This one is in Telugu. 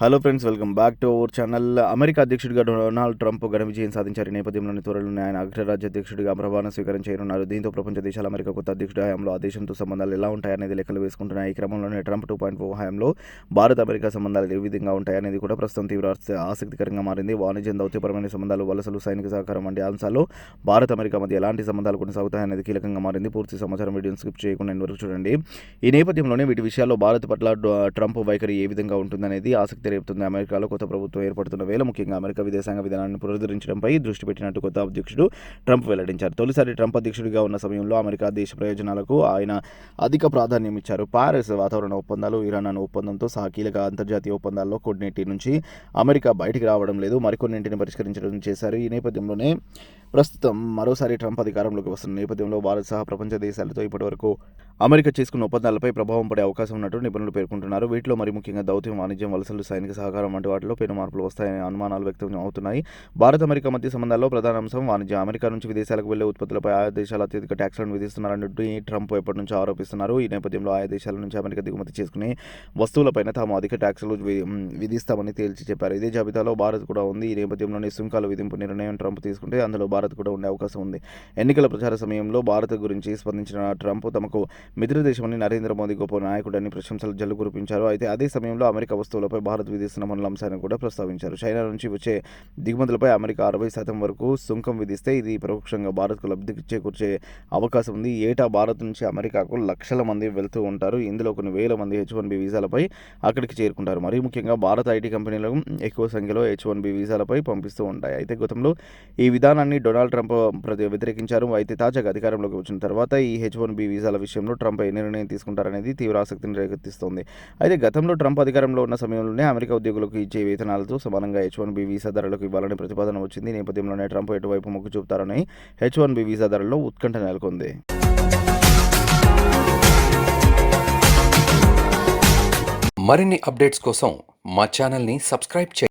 Hello friends welcome back to our channel America అధ్యక్షుడిగా డొనాల్డ్ ట్రంప్ ఘన విజయం సాధించారు. ఈ నేపథ్యంలోని త్వరలోనే ఆయన అగ్రరాజ్య అధ్యక్షుడిగా ప్రమాణ స్వీకారం చేయనున్నారు. దీంతో ప్రపంచ దేశాల అమెరికా కొత్త అధ్యక్షుడి హయాంలో ఆ దేశంతో సంబంధాలు ఎలా ఉంటాయనేది లెక్కలు వేసుకుంటున్నాయి. ఈ క్రమంలోనే ట్రంప్ టూ పాయింట్ ఫోర్ హయాంలో భారత్ అమెరికా సంబంధాలు ఏ విధంగా ఉంటాయనేది కూడా ప్రస్తుతం తీవ్ర ఆసక్తికరంగా మారింది. వాణిజ్యం దౌత్యపరమైన సంబంధాలు వలసలు సైనిక సహకారం వంటి అంశాల్లో భారత్ అమెరికా మధ్య ఎలాంటి సంబంధాలు కొనసాగుతాయనేది కీలకంగా మారింది. పూర్తి సమాచారం వీడియోని స్కిప్ చేయకుండా వరకు చూడండి. ఈ నేపథ్యంలోనే వీటి విషయాల్లో భారత్ పట్ల ట్రంప్ వైఖరి ఏ విధంగా ఉంటుందనేది ఆసక్తి రేపుతుంది. అమెరికాలో కొత్త ప్రభుత్వం ఏర్పడుతున్న వేళ ముఖ్యంగా అమెరికా విదేశాంగ విధానాన్ని పునరుద్ధరించడంపై దృష్టి పెట్టినట్టు కొత్త అధ్యక్షుడు ట్రంప్ వెల్లడించారు. తొలిసారి ట్రంప్ అధ్యక్షుడిగా ఉన్న సమయంలో అమెరికా దేశ ప్రయోజనాలకు ఆయన అధిక ప్రాధాన్యం ఇచ్చారు. పారిస్ వాతావరణ ఒప్పందాలు ఇరాన్ అనే ఒప్పందంతో సహా కీలక అంతర్జాతీయ ఒప్పందాల్లో కొన్నింటి నుంచి అమెరికా బయటికి రావడం లేదు. మరికొన్నింటిని పరిష్కరించడం చేశారు. ఈ నేపథ్యంలోనే ప్రస్తుతం మరోసారి ట్రంప్ అధికారంలోకి వస్తున్న నేపథ్యంలో భారత్ సహా ప్రపంచ దేశాలతో ఇప్పటివరకు అమెరికా చేసుకున్న ఒప్పందాలపై ప్రభావం పడే అవకాశం ఉన్నట్టు నిపుణులు పేర్కొంటున్నారు. వీటిలో మరి ముఖ్యంగా దౌత్యం వాణిజ్యం వలసలు సైనిక సహకారం వంటి వాటిలో పెను మార్పులు వస్తాయనే అనుమానాలు వ్యక్తం అవుతున్నాయి. భారత్ అమెరికా మధ్య సంబంధాల్లో ప్రధాన అంశం వాణిజ్యం. అమెరికా నుంచి విదేశాలకు వెళ్ళే ఉత్పత్తులపై ఆయా దేశాలు అత్యధిక ట్యాక్స్లను విధిస్తున్నారన్నట్టు ఈ ట్రంప్ ఎప్పటి నుంచో ఆరోపిస్తున్నారు. ఈ నేపథ్యంలో ఆయా దేశాల నుంచి అమెరికా దిగుమతి చేసుకునే వస్తువులపైన తాము అధిక ట్యాక్సులు విధిస్తామని తేల్చి చెప్పారు. ఇదే జాబితాలో భారత్ కూడా ఉంది. ఈ నేపథ్యంలోనే సుంకాల విధింపు నిర్ణయం ట్రంప్ తీసుకుంటే అందులో భారత్ కూడా ఉండే అవకాశం ఉంది. ఎన్నికల ప్రచార సమయంలో భారత్ గురించి స్పందించిన ట్రంప్ తమకు మిత్ర దేశమని నరేంద్ర మోదీ గొప్ప నాయకుడని ప్రశంసలు జల్లు కురిపించారు అయితే అదే సమయంలో అమెరికా వస్తువులపై భారత్ విధిస్తున్న పనుల అంశాన్ని కూడా ప్రస్తావించారు. చైనా నుంచి వచ్చే దిగుమతులపై అమెరికా అరవై శాతం వరకు సుంకం విధిస్తే ఇది పరోక్షంగా భారత్కు లబ్ధి చేకూర్చే అవకాశం ఉంది. ఏటా భారత్ నుంచి అమెరికాకు లక్షల మంది వెళ్తూ ఉంటారు. ఇందులో కొన్ని వేల మంది హెచ్ వన్ బి వీసాలపై అక్కడికి చేరుకుంటారు. మరీ ముఖ్యంగా భారత ఐటీ కంపెనీలకు ఎక్కువ సంఖ్యలో హెచ్ వన్ బి వీసాలపై పంపిస్తూ ఉంటాయి. అయితే గతంలో ఈ విధానాన్ని డొనాల్డ్ ట్రంప్ ప్రతి వ్యతిరేకించారు. అయితే తాజాగా అధికారంలోకి వచ్చిన తర్వాత ఈ హెచ్ వన్ బి వీసాల విషయంలో ట్రంప్ ఏ నిర్ణయం తీసుకుంటారనేది తీవ్ర ఆసక్తిని రేకెత్తిస్తోంది. అయితే గతంలో ట్రంప్ అధికారంలో ఉన్న సమయంలోనే అమెరికా ఉద్యోగులకు ఇచ్చే వేతనాలతో సమానంగా హెచ్ వన్ బి వీసా ధరలకు ఇవ్వాలని ప్రతిపాదన వచ్చింది. నేపథ్యంలోనే ట్రంప్ ఎటువైపు మొగ్గు చూపుతారని హెచ్ వన్ బి వీసా ధరల్లో ఉత్కంఠ నెలకొంది. మరిన్ని అప్డేట్స్ కోసం మా ఛానల్ని సబ్స్క్రైబ్ చేయండి.